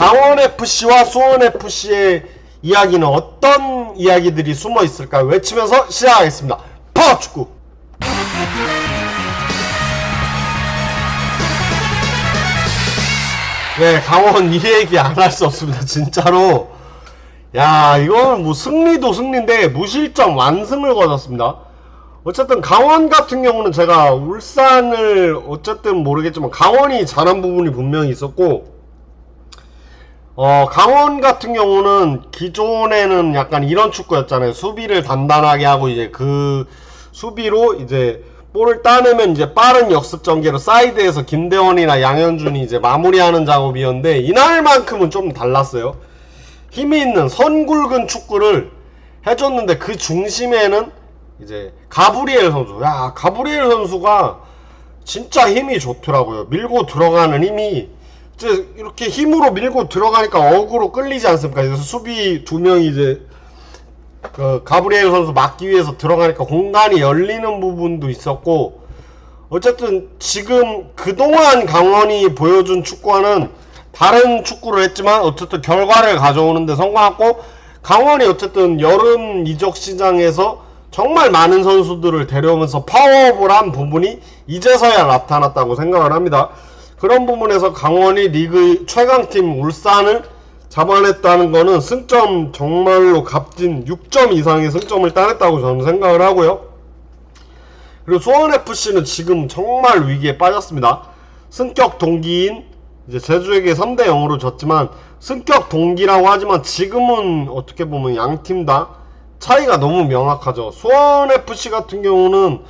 강원FC와 수원FC의 이야기는 어떤 이야기들이 숨어 있을까요? 외치면서 시작하겠습니다. 파워축구! 네, 강원 이 얘기 안 할 수 없습니다. 진짜로. 야, 이건 뭐 승리도 승리인데 무실점 완승을 거뒀습니다. 어쨌든 강원 같은 경우는 제가 울산을 어쨌든 모르겠지만 강원이 잘한 부분이 분명히 있었고 어 강원 같은 경우는 기존에는 약간 이런 축구였잖아요. 수비를 단단하게 하고 이제 그 수비로 이제 볼을 따내면 이제 빠른 역습 전개로 사이드에서 김대원이나 양현준이 이제 마무리하는 작업이었는데 이날만큼은 좀 달랐어요. 힘이 있는 선 굵은 축구를 해줬는데 그 중심에는 이제 가브리엘 선수. 야 가브리엘 선수가 진짜 힘이 좋더라고요. 밀고 들어가는 힘이 이제 이렇게 힘으로 밀고 들어가니까 어그로 끌리지 않습니까? 그래서 수비 두 명이 이제 그 가브리엘 선수 막기 위해서 들어가니까 공간이 열리는 부분도 있었고 어쨌든 지금 그동안 강원이 보여준 축구와는 다른 축구를 했지만 어쨌든 결과를 가져오는데 성공했고 강원이 어쨌든 여름 이적 시장에서 정말 많은 선수들을 데려오면서 파워업을 부분이 이제서야 나타났다고 생각을 합니다. 그런 부분에서 강원이 리그 최강팀 울산을 잡아냈다는 거는 승점 정말로 값진 6점 이상의 승점을 따냈다고 저는 생각을 하고요. 그리고 수원FC는 지금 정말 위기에 빠졌습니다. 승격 동기인 이제 제주에게 3대 0으로 졌지만 승격 동기라고 하지만 지금은 어떻게 보면 양 팀 다 차이가 너무 명확하죠. 수원FC 같은 경우는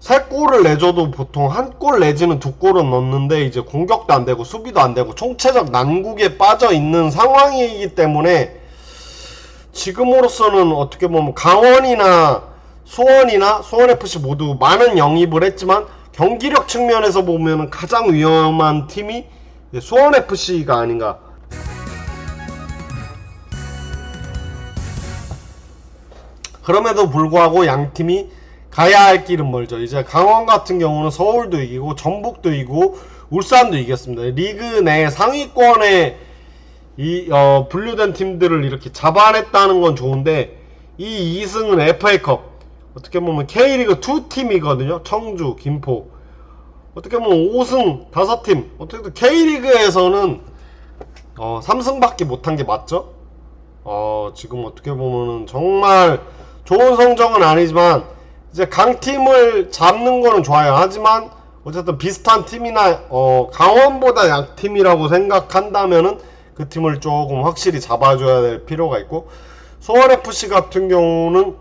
세 골을 내줘도 보통 한 골 내지는 두 골은 넣는데 이제 공격도 안 되고 수비도 안 되고 총체적 난국에 빠져 있는 상황이기 때문에 지금으로서는 어떻게 보면 강원이나 수원이나 수원FC 모두 많은 영입을 했지만 경기력 측면에서 보면 가장 위험한 팀이 수원FC가 아닌가. 그럼에도 불구하고 양 팀이 가야 할 길은 멀죠. 이제 강원 같은 경우는 서울도 이기고 전북도 이기고 울산도 이겼습니다. 리그 내 상위권에 이 어, 분류된 팀들을 이렇게 잡아냈다는 건 좋은데 이 2승은 FA컵 어떻게 보면 K리그 2 팀이거든요. 청주, 김포 어떻게 보면 5승 5팀 어떻게 K리그에서는 어, 3승밖에 못한 게 맞죠? 어, 지금 어떻게 보면은 정말 좋은 성적은 아니지만 이제 강팀을 잡는 거는 좋아요. 하지만 어쨌든 비슷한 팀이나 어, 강원보다 약팀이라고 생각한다면은 그 팀을 조금 확실히 잡아줘야 될 필요가 있고 수원 FC 같은 경우는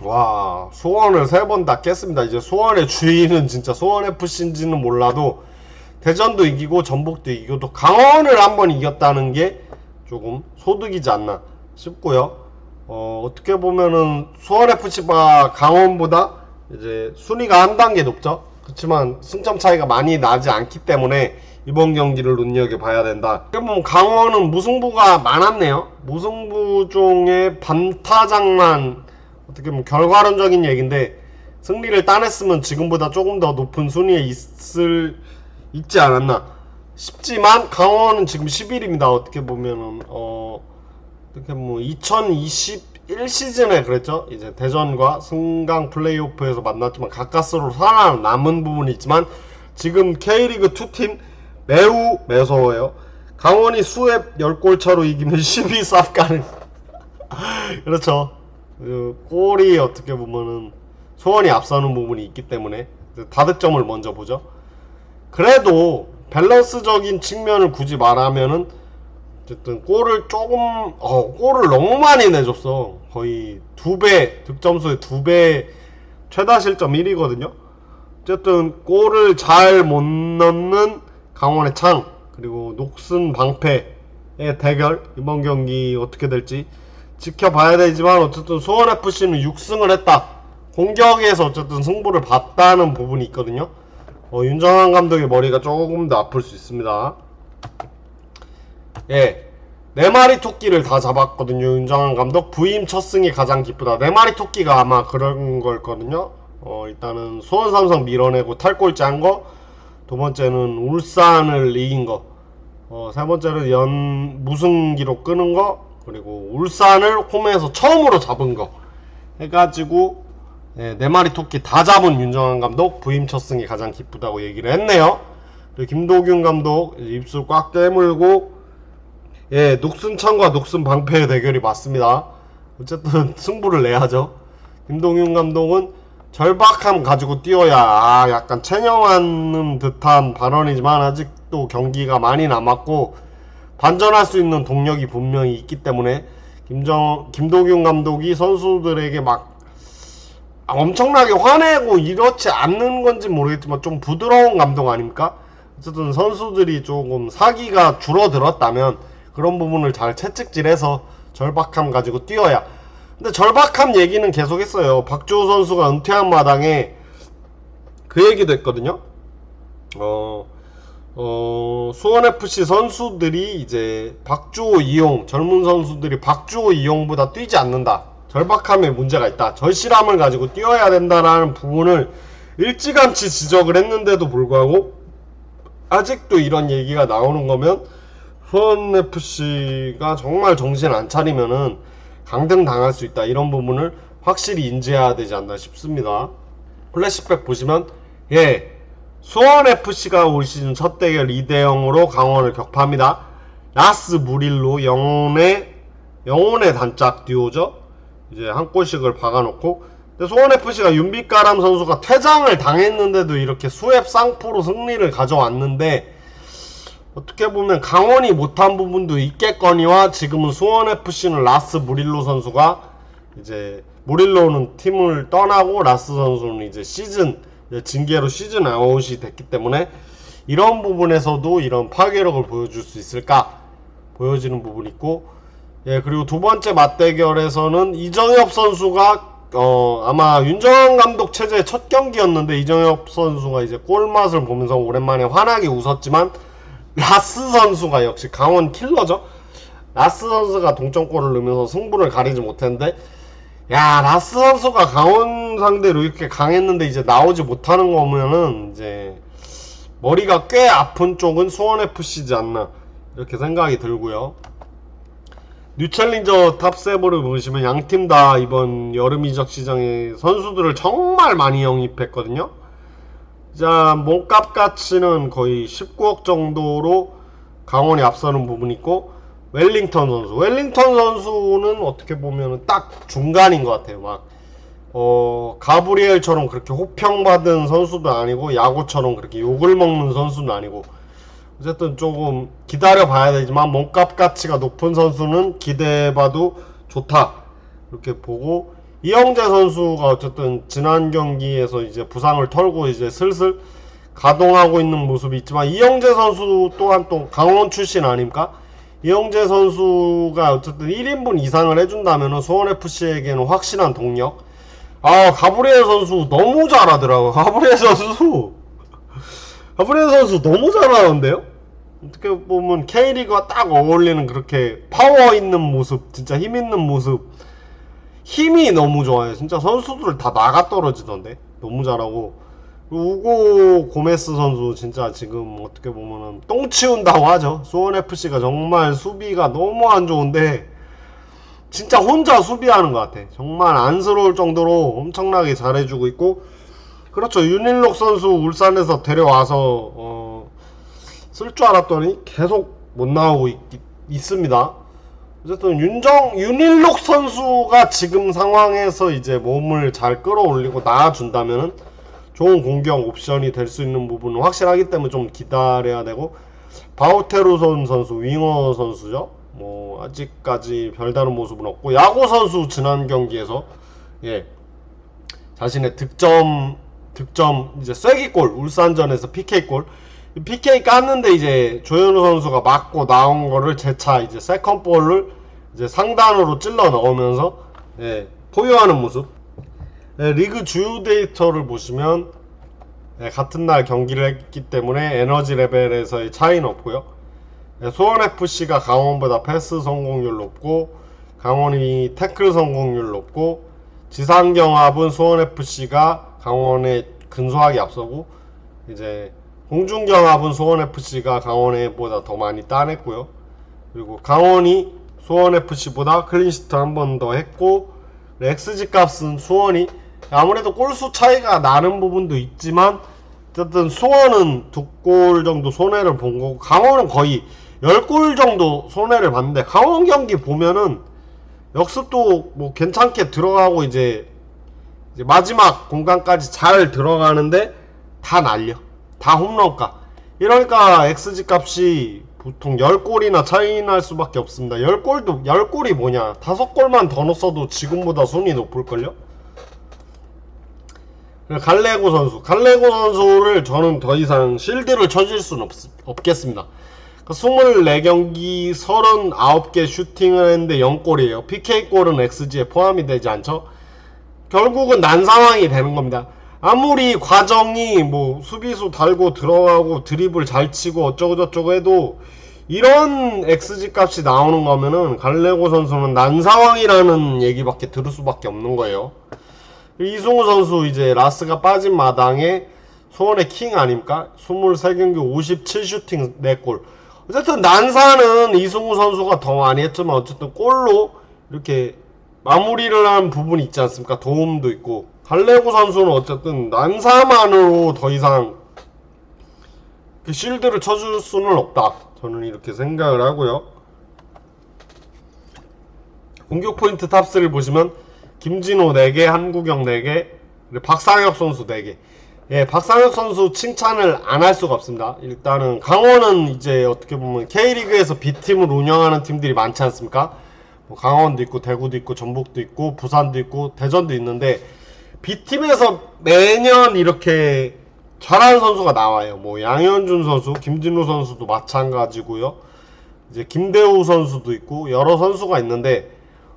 와 수원을 세 번 다 깼습니다. 이제 수원의 주인은 진짜 수원 FC인지는 몰라도 대전도 이기고 전북도 이기고 또 강원을 한번 이겼다는 게 조금 소득이지 않나 싶고요. 어, 어떻게 보면은 수원 FC가 강원보다 이제 순위가 한 단계 높죠. 그렇지만 승점 차이가 많이 나지 않기 때문에 이번 경기를 눈여겨 봐야 된다. 어떻게 보면 강원은 무승부가 많았네요. 무승부 중에 반타작만 어떻게 보면 결과론적인 얘기인데 승리를 따냈으면 지금보다 조금 더 높은 순위에 있을 있지 않았나 싶지만 강원은 지금 10일입니다. 어떻게 보면은 어 이렇게 뭐 2021 시즌에 그랬죠. 이제 대전과 승강 플레이오프에서 만났지만 가까스로 살아남은 부분이 있지만 지금 K리그 2팀 매우 매서워요. 강원이 수앱 10골 차로 이기면 12 쌉 가는 그렇죠. 그 골이 어떻게 보면은 소원이 앞서는 부분이 있기 때문에 다득점을 먼저 보죠. 그래도 밸런스적인 측면을 굳이 말하면은 어쨌든 골을 조금 어 골을 너무 많이 내줬어. 거의 두 배 득점수의 두 배 최다 실점 1위거든요. 어쨌든 골을 잘 못 넣는 강원의 창 그리고 녹슨 방패의 대결 이번 경기 어떻게 될지 지켜봐야 되지만 어쨌든 수원FC는 6승을 했다. 공격에서 어쨌든 승부를 봤다는 부분이 있거든요. 어, 윤정환 감독의 머리가 조금 더 아플 수 있습니다 예. 네 마리 토끼를 다 잡았거든요. 윤정환 감독. 부임 첫 승이 가장 기쁘다. 네 마리 토끼가 아마 그런 걸거든요. 어, 일단은 수원 삼성 밀어내고 탈골 짠 거. 두 번째는 울산을 이긴 거. 어, 세 번째는 연 무승기로 끄는 거 그리고 울산을 홈에서 처음으로 잡은 거 해가지고 예, 네 마리 토끼 다 잡은 윤정환 감독 부임 첫 승이 가장 기쁘다고 얘기를 했네요. 그리고 김도균 감독 입술 꽉 깨물고 예 녹슨창과 녹슨 방패의 대결이 맞습니다. 어쨌든 승부를 내야죠. 김동윤 감독은 절박함 가지고 뛰어야 아, 약간 체념하는 듯한 발언이지만 아직도 경기가 많이 남았고 반전할 수 있는 동력이 분명히 있기 때문에 김정 김도균 감독이 선수들에게 막 엄청나게 화내고 이렇지 않는 건지 모르겠지만 좀 부드러운 감독 아닙니까? 어쨌든 선수들이 조금 사기가 줄어들었다면 그런 부분을 잘 채찍질해서 절박함 가지고 뛰어야 근데 절박함 얘기는 계속했어요. 박주호 선수가 은퇴한 마당에 그 얘기도 했거든요. 어, 어, 수원FC 선수들이 이제 박주호 이용, 젊은 선수들이 박주호 이용보다 뛰지 않는다. 절박함에 문제가 있다. 절실함을 가지고 뛰어야 된다라는 부분을 일찌감치 지적을 했는데도 불구하고 아직도 이런 얘기가 나오는 거면 수원FC가 정말 정신 안 차리면은 강등 당할 수 있다. 이런 부분을 확실히 인지해야 되지 않나 싶습니다. 플래시백 보시면 예 수원FC가 올 시즌 첫 대결 2대 0으로 강원을 격파합니다. 라스 무릴로 영혼의 영혼의 단짝 듀오죠. 이제 한 골씩을 박아놓고 근데 수원FC가 윤빛가람 선수가 퇴장을 당했는데도 이렇게 수협 쌍포로 승리를 가져왔는데 어떻게 보면 강원이 못한 부분도 있겠거니와 지금은 수원FC는 라스 무릴로 선수가 이제 무릴로는 팀을 떠나고 라스 선수는 이제 시즌 징계로 시즌 아웃이 됐기 때문에 이런 부분에서도 이런 파괴력을 보여줄 수 있을까 보여지는 부분이 있고 예 그리고 두 번째 맞대결에서는 이정엽 선수가 어 아마 윤정환 감독 체제의 첫 경기였는데 이정엽 선수가 이제 골맛을 보면서 오랜만에 환하게 웃었지만 라스 선수가 역시 강원 킬러죠. 라스 선수가 동점골을 넣으면서 승부를 가리지 못했는데 야 라스 선수가 강원 상대로 이렇게 강했는데 이제 나오지 못하는 거면은 이제 머리가 꽤 아픈 쪽은 수원 FC지 않나 이렇게 생각이 들고요. 뉴챌린저 탑세븐을 보시면 양 팀 다 이번 여름 이적 시장에 선수들을 정말 많이 영입했거든요. 자, 몸값 가치는 거의 19억 정도로 강원이 앞서는 부분이 있고 웰링턴 선수. 웰링턴 선수는 어떻게 보면 딱 중간인 것 같아요. 막 어, 가브리엘처럼 그렇게 호평받은 선수도 아니고 야구처럼 그렇게 욕을 먹는 선수는 아니고 어쨌든 조금 기다려 봐야 되지만 몸값 가치가 높은 선수는 기대해봐도 좋다 이렇게 보고 이영재 선수가 어쨌든 지난 경기에서 이제 부상을 털고 이제 슬슬 가동하고 있는 모습이 있지만 이영재 선수 또한 또 강원 출신 아닙니까? 이영재 선수가 어쨌든 1인분 이상을 해준다면 수원FC에게는 확실한 동력. 아, 가브리엘 선수 너무 잘하더라고요. 가브리엘 선수. 가브리엘 선수 너무 잘하는데요? 어떻게 보면 K리그와 딱 어울리는 그렇게 파워 있는 모습, 진짜 힘 있는 모습. 힘이 너무 좋아요. 진짜 선수들 다 나가 떨어지던데. 너무 잘하고. 우고 고메스 선수 진짜 지금 어떻게 보면은 똥 치운다고 하죠. 수원 FC가 정말 수비가 너무 안 좋은데 진짜 혼자 수비하는 것 같아. 정말 안쓰러울 정도로 엄청나게 잘해주고 있고 그렇죠. 윤일록 선수 울산에서 데려와서 어, 쓸 줄 알았더니 계속 못 나오고 있, 있습니다. 어쨌든 윤정 윤일록 선수가 지금 상황에서 이제 몸을 잘 끌어올리고 나아준다면은 좋은 공격 옵션이 될 수 있는 부분은 확실하기 때문에 좀 기다려야 되고 바우테루손 선수 윙어 선수죠. 뭐 아직까지 별다른 모습은 없고 야구 선수 지난 경기에서 예 자신의 득점 득점 이제 쐐기골 울산전에서 PK골 PK 깠는데 이제 조현우 선수가 맞고 나온 거를 재차 이제 세컨 볼을 이제 상단으로 찔러 넣으면서 예, 포효하는 모습. 예, 리그 주요 데이터를 보시면 예, 같은 날 경기를 했기 때문에 에너지 레벨에서의 차이는 없고요. 예, 수원 FC가 강원보다 패스 성공률 높고 강원이 태클 성공률 높고 지상경합은 수원 FC가 강원에 근소하게 앞서고 이제 공중경합은 수원FC가 강원에보다 더 많이 따냈고요. 그리고 강원이 수원FC보다 클린시트 한 번 더 했고 XG 값은 수원이 아무래도 골수 차이가 나는 부분도 있지만 어쨌든 수원은 두 골 정도 손해를 본 거고 강원은 거의 10골 정도 손해를 봤는데 강원 경기 보면은 역습도 뭐 괜찮게 들어가고 이제, 이제 마지막 공간까지 잘 들어가는데 다 날려 다 홈런가 이러니까 XG 값이 보통 10골이나 차이 날 수밖에 없습니다 10골도 10골이 뭐냐 5골만 더 넣었어도 지금보다 순위 높을걸요 갈레고 선수 갈레고 선수를 저는 더 이상 실드를 쳐줄 수는 없, 없겠습니다 24경기 39개 슈팅을 했는데 0골이에요. PK골은 XG에 포함이 되지 않죠? 결국은 난 상황이 되는 겁니다. 아무리 과정이 뭐 수비수 달고 들어가고 드리블 잘 치고 어쩌고저쩌고 해도 이런 XG 값이 나오는 거면은 갈레고 선수는 난 상황이라는 얘기밖에 들을 수밖에 없는 거예요. 이승우 선수 이제 라스가 빠진 마당에 소원의 킹 아닙니까? 23경기 57슈팅 4골. 어쨌든 난사는 이승우 선수가 더 많이 했지만 어쨌든 골로 이렇게 마무리를 한 부분이 있지 않습니까? 도움도 있고 갈레고 선수는 어쨌든 난사만으로 더 이상 그 실드를 쳐줄 수는 없다. 저는 이렇게 생각을 하고요. 공격 포인트 탑스를 보시면 김진호 4개, 한국영 4개, 그리고 박상혁 선수 4개. 예, 박상혁 선수 칭찬을 안 할 수가 없습니다. 일단은 강원은 이제 어떻게 보면 K리그에서 B팀을 운영하는 팀들이 많지 않습니까? 뭐 강원도 있고 대구도 있고 전북도 있고 부산도 있고 대전도 있는데 B팀에서 매년 이렇게 잘하는 선수가 나와요. 뭐 양현준 선수, 김진우 선수도 마찬가지고요. 이제 김대우 선수도 있고 여러 선수가 있는데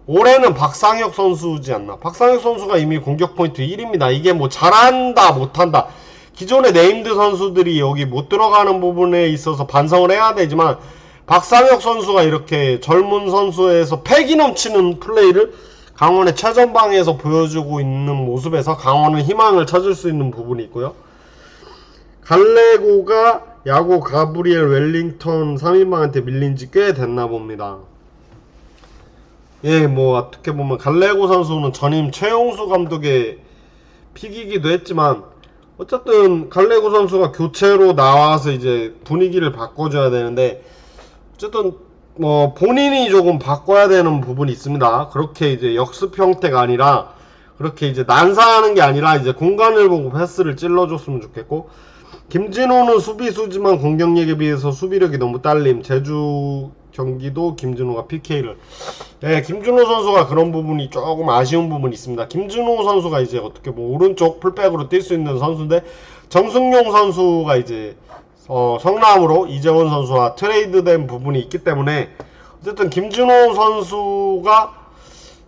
올해는 박상혁 선수지 않나. 박상혁 선수가 이미 공격 포인트 1입니다. 이게 뭐 잘한다, 못한다. 기존의 네임드 선수들이 여기 못 들어가는 부분에 있어서 반성을 해야 되지만 박상혁 선수가 이렇게 젊은 선수에서 패기 넘치는 플레이를 강원의 최전방에서 보여주고 있는 모습에서 강원은 희망을 찾을 수 있는 부분이 있고요. 갈레고가 야구 가브리엘 웰링턴 3인방한테 밀린 지 꽤 됐나 봅니다. 예, 뭐 어떻게 보면 갈레고 선수는 전임 최용수 감독의 픽이기도 했지만 어쨌든 갈레고 선수가 교체로 나와서 이제 분위기를 바꿔줘야 되는데 어쨌든 뭐 본인이 조금 바꿔야 되는 부분이 있습니다. 그렇게 이제 역습 형태가 아니라 그렇게 이제 난사하는 게 아니라 이제 공간을 보고 패스를 찔러줬으면 좋겠고 김진호는 수비수지만 공격력에 비해서 수비력이 너무 딸림. 제주 경기도 김진호가 PK를. 네, 김준호 선수가 그런 부분이 조금 아쉬운 부분이 있습니다. 김준호 선수가 이제 어떻게 뭐 오른쪽 풀백으로 뛸 수 있는 선수인데 정승용 선수가 이제 어, 성남으로 이재원 선수와 트레이드된 부분이 있기 때문에 어쨌든 김준호 선수가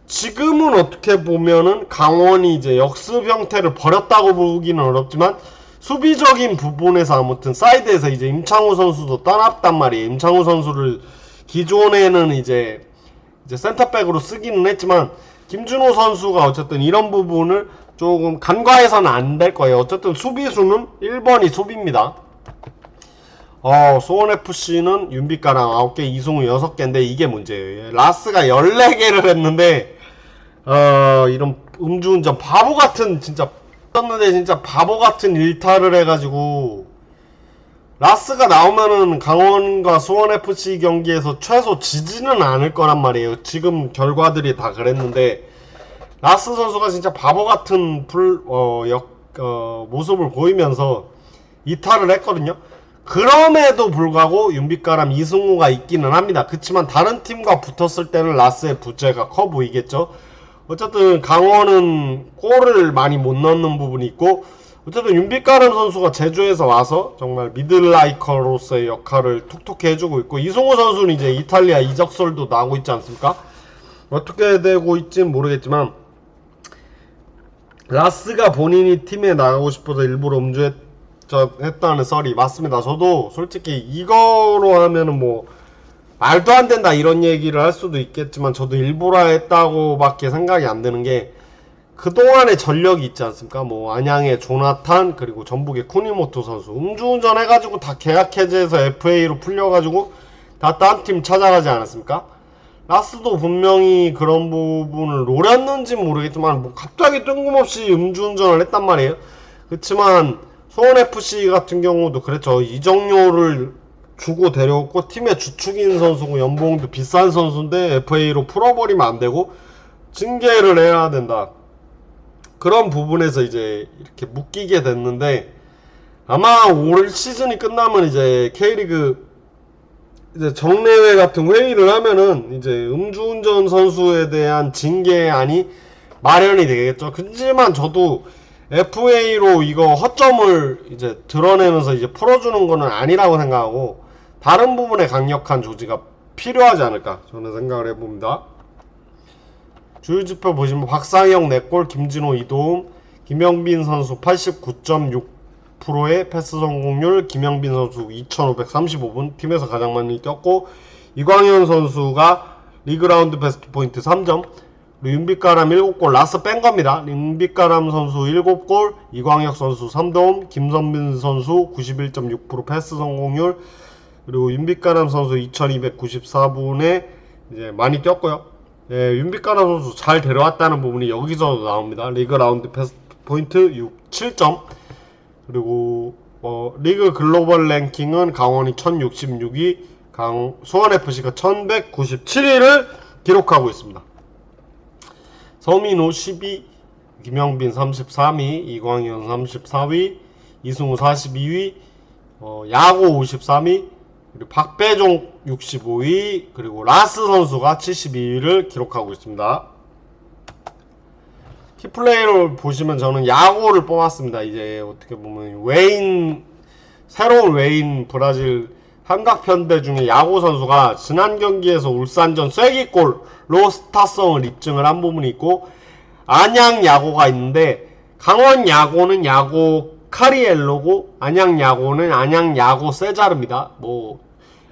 지금은 어떻게 보면은 강원이 이제 역습 형태를 버렸다고 보기는 어렵지만 수비적인 부분에서 아무튼 사이드에서 이제 임창우 선수도 떠났단 말이에요. 임창우 선수를 기존에는 이제 이제 센터백으로 쓰기는 했지만 김준호 선수가 어쨌든 이런 부분을 조금 간과해서는 안 될 거예요. 어쨌든 수비수는 1번이 수비입니다. 어, 수원FC는 윤빛가랑 9개, 이승우 6개인데 이게 문제예요. 라스가 14개를 했는데 어, 이런 음주운전 바보 같은 진짜 떴는데 진짜 바보 같은 일탈을 해가지고 라스가 나오면은 강원과 수원FC 경기에서 최소 지지는 않을 거란 말이에요. 지금 결과들이 다 그랬는데 라스 선수가 진짜 바보 같은 풀, 어, 역, 어, 모습을 보이면서 이탈을 했거든요. 그럼에도 불구하고 윤빛가람 이승우가 있기는 합니다. 그렇지만 다른 팀과 붙었을 때는 라스의 부재가 커 보이겠죠. 어쨌든 강원은 골을 많이 못 넣는 부분이 있고 어쨌든 윤빛가람 선수가 제주에서 와서 정말 미들라이커로서의 역할을 톡톡히 해주고 있고 이승우 선수는 이제 이탈리아 이적설도 나오고 있지 않습니까? 어떻게 되고 있지는 모르겠지만 라스가 본인이 팀에 나가고 싶어서 일부러 음주했 다는 썰이 맞습니다. 저도 솔직히 이거로 하면은 뭐 말도 안 된다 이런 얘기를 할 수도 있겠지만 저도 일부러 했다고밖에 생각이 안 드는 게 그동안의 전력이 있지 않습니까? 뭐 안양의 조나탄 그리고 전북의 쿠니모토 선수 음주운전 해가지고 다 계약 해제해서 FA로 풀려가지고 다 딴 팀 찾아가지 않았습니까? 라스도 분명히 그런 부분을 노렸는지 모르겠지만 뭐 갑자기 뜬금없이 음주운전을 했단 말이에요. 그렇지만 수원FC 같은 경우도 그랬죠. 이정료를 주고 데려왔고 팀의 주축인 선수고 연봉도 비싼 선수인데 FA로 풀어버리면 안 되고 징계를 해야 된다. 그런 부분에서 이제 이렇게 묶이게 됐는데 아마 올 시즌이 끝나면 이제 K리그 이제 정례회 같은 회의를 하면은 이제 음주운전 선수에 대한 징계안이 마련이 되겠죠. 그지만 저도 FA로 이거 허점을 이제 드러내면서 이제 풀어주는 거는 아니라고 생각하고 다른 부분에 강력한 조치가 필요하지 않을까 저는 생각을 해봅니다. 주유지표 보시면 박상영 4골, 김진호 2도움, 김영빈 선수 89.6%의 패스 성공률, 김영빈 선수 2,535분 팀에서 가장 많이 뛰었고 이광현 선수가 리그라운드 베스트 포인트 3점, 윤빛가람 7골, 라스 뺀 겁니다. 윤빛가람 선수 7골, 이광혁 선수 3도움, 김선빈 선수 91.6% 패스 성공률, 그리고 윤빛가람 선수 2294분에 이제 많이 뛰었고요. 예, 윤빛가람 선수 잘 데려왔다는 부분이 여기서 나옵니다. 리그 라운드 패스 포인트 6, 7점. 그리고 어, 리그 글로벌 랭킹은 강원이 1066위, 강 수원 FC가 1197위를 기록하고 있습니다. 서민호 12, 김영빈 33위, 이광현 34위, 이승우 42위, 어, 야구 53위, 그리고 박배종 65위, 그리고 라스 선수가 72위를 기록하고 있습니다. 키플레이를 보시면 저는 야구를 뽑았습니다. 이제 어떻게 보면 웨인 새로운 웨인 브라질 삼각편대 중에 야구 선수가 지난 경기에서 울산전 쐐기골로 스타성을 입증을 한 부분이 있고 안양 야구가 있는데 강원 야구는 야구 카리엘로고 안양 야구는 안양 야구 세자르입니다. 뭐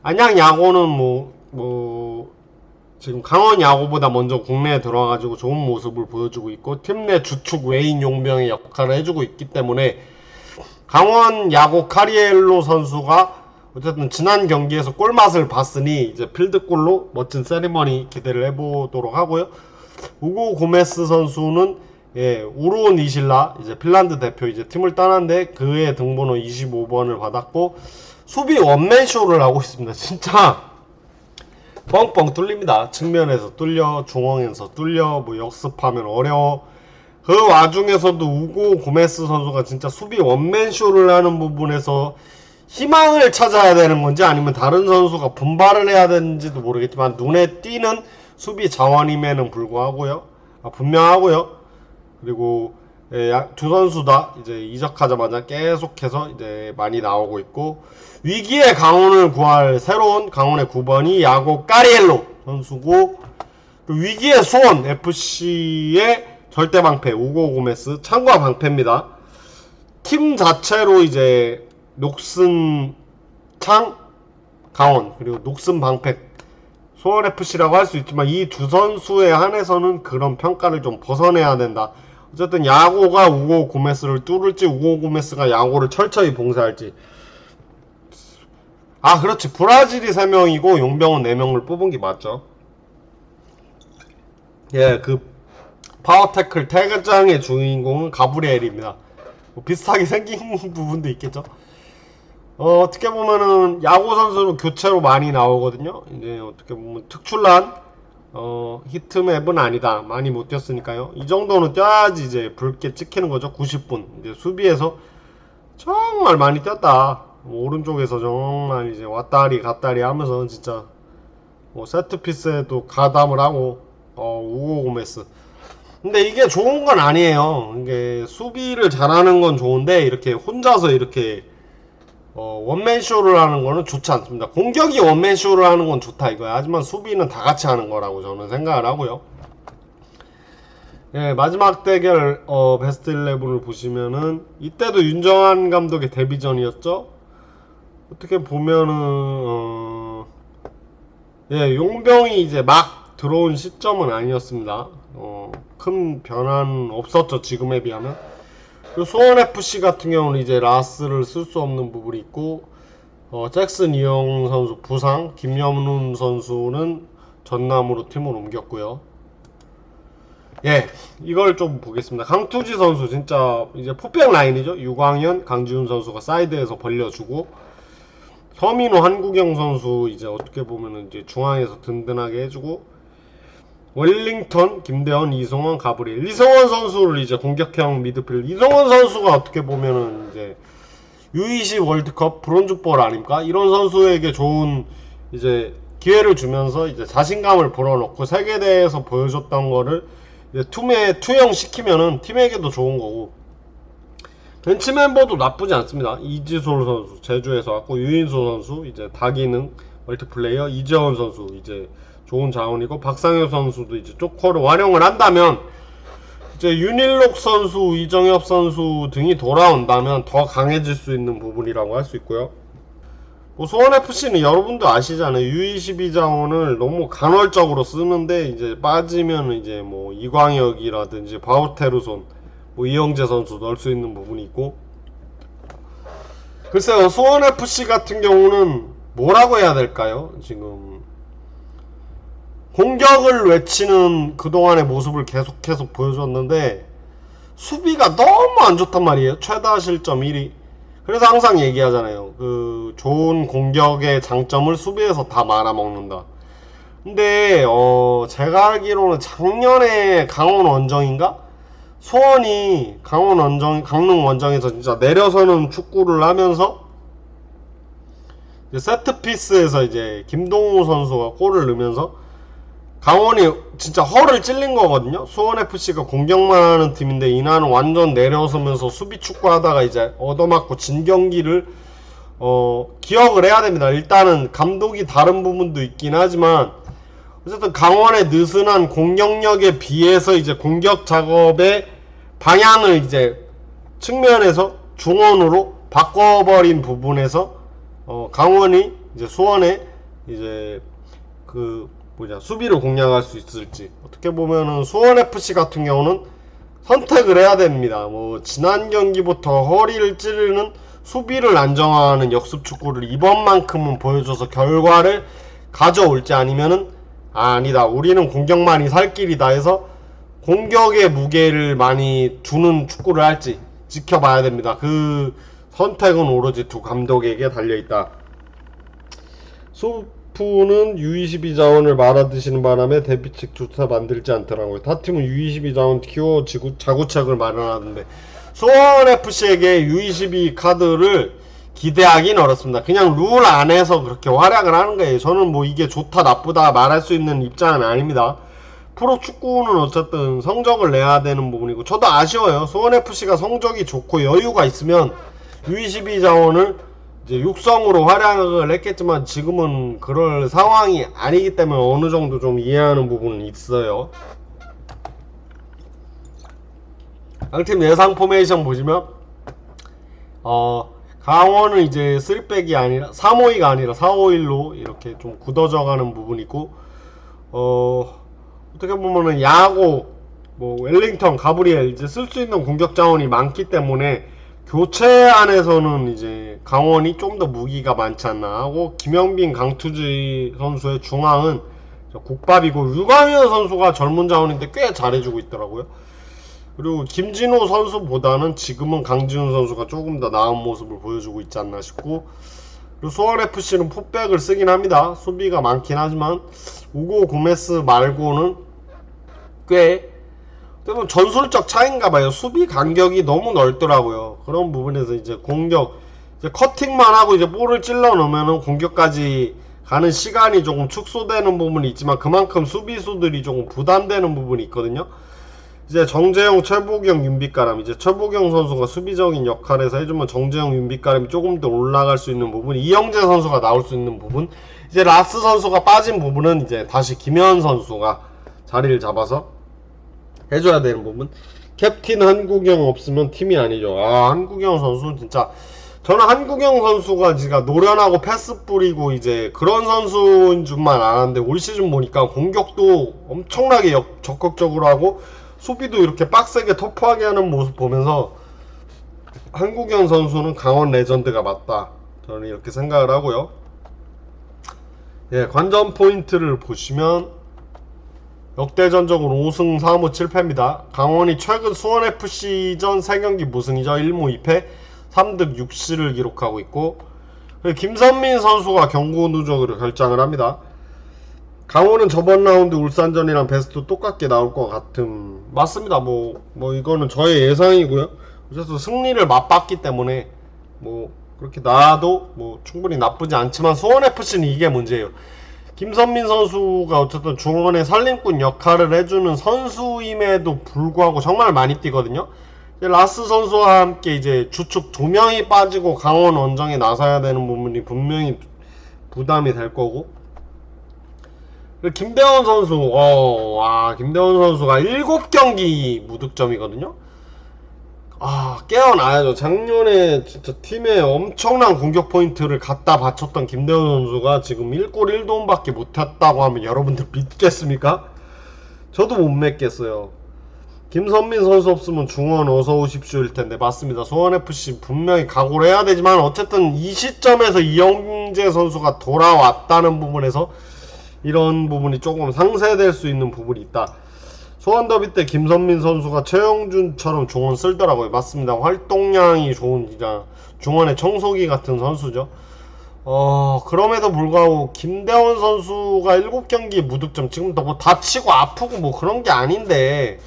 안양 야구는 뭐뭐 지금 강원 야구보다 먼저 국내에 들어와가지고 좋은 모습을 보여주고 있고 팀 내 주축 외인 용병의 역할을 해주고 있기 때문에 강원 야구 카리엘로 선수가 어쨌든 지난 경기에서 골맛을 봤으니 이제 필드골로 멋진 세리머니 기대를 해보도록 하고요. 우고 고메스 선수는 예, 우르온 이실라 이제 핀란드 대표 이제 팀을 떠났는데 그의 등번호 25번을 받았고 수비 원맨 쇼를 하고 있습니다. 진짜 뻥뻥 뚫립니다. 측면에서 뚫려, 중앙에서 뚫려, 뭐 역습하면 어려워. 그 와중에서도 우고 고메스 선수가 진짜 수비 원맨쇼를 하는 부분에서 희망을 찾아야 되는 건지 아니면 다른 선수가 분발을 해야 되는지도 모르겠지만 눈에 띄는 수비 자원임에는 불구하고요. 아, 분명하고요. 그리고 예, 양- 두 선수 다 이제 이적하자마자 계속해서 이제 많이 나오고 있고 위기의 강원을 구할 새로운 강원의 9번이 야고 까리엘로 선수고 위기의 수원 FC의 절대 방패 우고 고메스 참과 방패입니다. 팀 자체로 이제 녹슨 창 강원 그리고 녹슨 방패. 수원 FC라고 할 수 있지만 이 두 선수에 한해서는 그런 평가를 좀 벗어내야 된다. 어쨌든 야고가 우고 고메스를 뚫을지 우고 고메스가 야고를 철저히 봉쇄할지. 아 그렇지. 브라질이 3명이고 용병은 4명을 뽑은 게 맞죠. 예 그 파워테클 태그장의 주인공은 가브리엘입니다. 뭐 비슷하게 생긴 부분도 있겠죠 어, 어떻게 보면은 야구 선수는 교체로 많이 나오거든요 이제 어떻게 보면 특출난 어, 히트맵은 아니다. 많이 못 뛰었으니까요. 이 정도는 뛰어야지 이제 붉게 찍히는 거죠. 90분. 이제 수비에서 정말 많이 뛰었다. 뭐 오른쪽에서 정말 이제 왔다리 갔다리 하면서 진짜 뭐 세트피스에도 가담을 하고 어, 우고 고메스. 근데 이게 좋은 건 아니에요. 이게 수비를 잘하는 건 좋은데 이렇게 혼자서 이렇게 어, 원맨쇼를 하는 거는 좋지 않습니다. 공격이 원맨쇼를 하는 건 좋다 이거야. 하지만 수비는 다 같이 하는 거라고 저는 생각을 하고요. 예, 마지막 대결 어, 베스트 11을 보시면은 이때도 윤정한 감독의 데뷔전이었죠. 어떻게 보면은 어, 예, 용병이 이제 막 들어온 시점은 아니었습니다. 어, 큰 변화는 없었죠 지금에 비하면. 수원 FC 같은 경우는 이제 라스를 쓸 수 없는 부분이 있고 어, 잭슨 이영 선수 부상, 김여문 선수는 전남으로 팀을 옮겼고요. 예, 이걸 좀 보겠습니다. 강투지 선수 진짜 이제 포백 라인이죠. 유광현, 강지훈 선수가 사이드에서 벌려주고 서민호, 한국영 선수 이제 어떻게 보면은 이제 중앙에서 든든하게 해주고 웰링턴, 김대원, 이성원, 가브리엘. 이성원 선수를 이제 공격형 미드필드. 이성원 선수가 어떻게 보면은 이제 U20 월드컵 브론즈볼 아닙니까? 이런 선수에게 좋은 이제 기회를 주면서 이제 자신감을 불어넣고 세계대회에서 보여줬던 거를 이제 투에 투영 시키면은 팀에게도 좋은 거고 벤치 멤버도 나쁘지 않습니다. 이지솔 선수 제주에서 왔고 유인수 선수 이제 다기능 멀티플레이어 이재원 선수 이제 좋은 자원이고 박상효 선수도 이제 조커를 활용을 한다면 이제 윤일록 선수, 이정엽 선수 등이 돌아온다면 더 강해질 수 있는 부분이라고 할 수 있고요. 뭐 수원 FC는 여러분도 아시잖아요. U22 자원을 너무 간헐적으로 쓰는데 이제 빠지면 이제 뭐 이광혁이라든지 바우테르손, 뭐 이영재 선수 넣을 수 있는 부분이 있고 글쎄요 수원 FC 같은 경우는 뭐라고 해야 될까요? 지금 공격을 외치는 그동안의 모습을 계속해서 보여줬는데 수비가 너무 안 좋단 말이에요. 최다 실점 1위. 그래서 항상 얘기하잖아요. 그 좋은 공격의 장점을 수비에서 다 말아먹는다. 근데 어 제가 알기로는 작년에 강원 원정인가 소원이 강원 원정 강릉 원정에서 진짜 내려서는 축구를 하면서 세트 피스에서 이제 김동우 선수가 골을 넣으면서 강원이 진짜 허를 찔린 거거든요. 수원 FC가 공격만 하는 팀인데 이날은 완전 내려서면서 수비 축구 하다가 이제 얻어맞고 진 경기를 어 기억을 해야 됩니다. 일단은 감독이 다른 부분도 있긴 하지만 어쨌든 강원의 느슨한 공격력에 비해서 이제 공격 작업의 방향을 이제 측면에서 중원으로 바꿔버린 부분에서 어 강원이 이제 수원에 이제 그 뭐냐 수비를 공략할 수 있을지 어떻게 보면은 수원 FC 같은 경우는 선택을 해야 됩니다. 뭐 지난 경기부터 허리를 찌르는 수비를 안정화하는 역습 축구를 이번만큼은 보여줘서 결과를 가져올지 아니면은 아, 아니다 우리는 공격만이 살 길이다 해서 공격의 무게를 많이 두는 축구를 할지 지켜봐야 됩니다. 그 선택은 오로지 두 감독에게 달려 있다. 소프는 U22 자원을 말아드시는 바람에 대비책 조차 만들지 않더라고요. 타 팀은 U22 자원 키워 지구, 자구책을 마련하는데 수원 FC에게 U22 카드를 기대하기는 어렵습니다. 그냥 룰 안에서 그렇게 활약을 하는 거예요. 저는 뭐 이게 좋다 나쁘다 말할 수 있는 입장은 아닙니다. 프로 축구는 어쨌든 성적을 내야 되는 부분이고 저도 아쉬워요. 수원 FC가 성적이 좋고 여유가 있으면 U22 자원을 이제 육성으로 활약을 했겠지만 지금은 그럴 상황이 아니기 때문에 어느 정도 좀 이해하는 부분은 있어요. 양팀 예상 포메이션 보시면 어 강원은 이제 3백이 아니라 352가 아니라 451로 이렇게 좀 굳어져 가는 부분이 있고 어 어떻게 보면은 야고 뭐 웰링턴 가브리엘 이제 쓸 수 있는 공격 자원이 많기 때문에 교체 안에서는 이제 강원이 좀 더 무기가 많지 않나 하고 김영빈 강투지 선수의 중앙은 국밥이고 유광현 선수가 젊은 자원인데 꽤 잘해주고 있더라고요. 그리고 김진호 선수보다는 지금은 강지훈 선수가 조금 더 나은 모습을 보여주고 있지 않나 싶고 그리고 수원 FC는 풋백을 쓰긴 합니다. 수비가 많긴 하지만 우고 고메스 말고는 꽤 때문에 전술적 차인가 봐요. 수비 간격이 너무 넓더라고요. 그런 부분에서 이제 공격 이제 커팅만 하고 이제 볼을 찔러 넣으면은 공격까지 가는 시간이 조금 축소되는 부분이 있지만 그만큼 수비수들이 조금 부담되는 부분이 있거든요. 이제 정재영, 최보경, 윤빛가람 이제 최보경 선수가 수비적인 역할에서 해주면 정재영, 윤빛가람이 조금 더 올라갈 수 있는 부분, 이영재 선수가 나올 수 있는 부분, 이제 라스 선수가 빠진 부분은 이제 다시 김현 선수가 자리를 잡아서 해줘야 되는 부분. 캡틴 한국영 없으면 팀이 아니죠. 아 한국영 선수는 진짜 저는 한국영 선수가 지가 노련하고 패스 뿌리고 이제 그런 선수인 줄만 알았는데 올 시즌 보니까 공격도 엄청나게 역- 적극적으로 하고 수비도 이렇게 빡세게 터프하게 하는 모습 보면서 한국영 선수는 강원 레전드가 맞다. 저는 이렇게 생각을 하고요. 예, 관전 포인트를 보시면 역대전적으로 5승 4무 7패입니다. 강원이 최근 수원FC전 3경기 무승이죠. 1무 2패, 3득 6실을 기록하고 있고 김선민 선수가 경고 누적으로 결장을 합니다. 강원은 저번 라운드 울산전이랑 베스트 똑같게 나올 것 같음. 맞습니다. 뭐, 뭐 이거는 저의 예상이고요. 어쨌든 승리를 맛봤기 때문에 뭐 그렇게 나도 뭐 충분히 나쁘지 않지만 수원FC는 이게 문제예요. 김선민 선수가 어쨌든 중원의 살림꾼 역할을 해주는 선수임에도 불구하고 정말 많이 뛰거든요. 라스 선수와 함께 이제 주축 두 명이 빠지고 강원 원정에 나서야 되는 부분이 분명히 부담이 될 거고. 김대원 선수, 어, 와, 김대원 선수가 7경기 무득점이거든요. 아, 깨어나야죠. 작년에 진짜 팀에 엄청난 공격 포인트를 갖다 바쳤던 김대원 선수가 지금 1골 1도움밖에 못했다고 하면 여러분들 믿겠습니까? 저도 못 믿겠어요. 김선민 선수 없으면 중원 어서 오십시오일 텐데 맞습니다. 수원FC 분명히 각오를 해야 되지만 어쨌든 이 시점에서 이영재 선수가 돌아왔다는 부분에서 이런 부분이 조금 상쇄될 수 있는 부분이 있다. 소환 더비 때 김선민 선수가 최영준처럼 중원 쓸더라고요. 맞습니다. 활동량이 좋은 진짜 중원의 청소기 같은 선수죠. 어 그럼에도 불구하고 김대원 선수가 7경기 무득점 지금도 뭐 다치고 아프고 뭐 그런 게 아닌데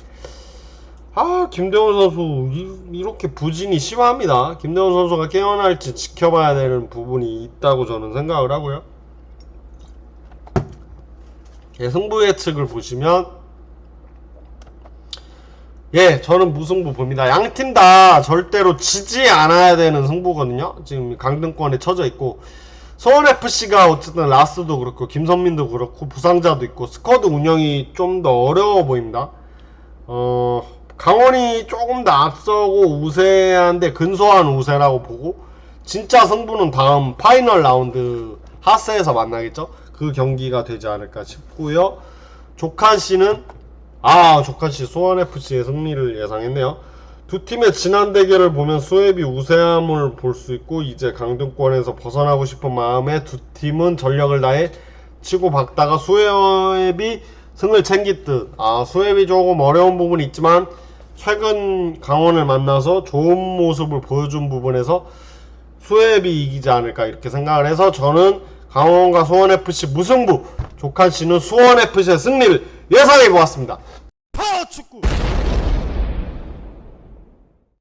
아 김대원 선수 이, 렇게 부진이 심합니다. 김대원 선수가 깨어날지 지켜봐야 되는 부분이 있다고 저는 생각을 하고요. 예, 승부 예측을 보시면 예, 저는 무승부 봅니다. 양 팀 다 절대로 지지 않아야 되는 승부거든요. 지금 강등권에 처져 있고 서울FC가 어쨌든 라스도 그렇고 김선민도 그렇고 부상자도 있고 스쿼드 운영이 좀 더 어려워 보입니다. 어, 강원이 조금 더 앞서고 우세한데 근소한 우세라고 보고 진짜 승부는 다음 파이널 라운드 하스에서 만나겠죠? 그 경기가 되지 않을까 싶고요. 조칸 씨는 아 조칸 씨 수원 FC의 승리를 예상했네요. 두 팀의 지난 대결을 보면 수협이 우세함을 볼 수 있고 이제 강등권에서 벗어나고 싶은 마음에 두 팀은 전력을 다해 치고 박다가 수협이 승을 챙길 듯. 아 수협이 조금 어려운 부분이 있지만 최근 강원을 만나서 좋은 모습을 보여준 부분에서 수협이 이기지 않을까 이렇게 생각을 해서 저는 강원과 수원FC 무승부 조칸 씨는 수원FC의 승리를 예상해 보았습니다. 파워축구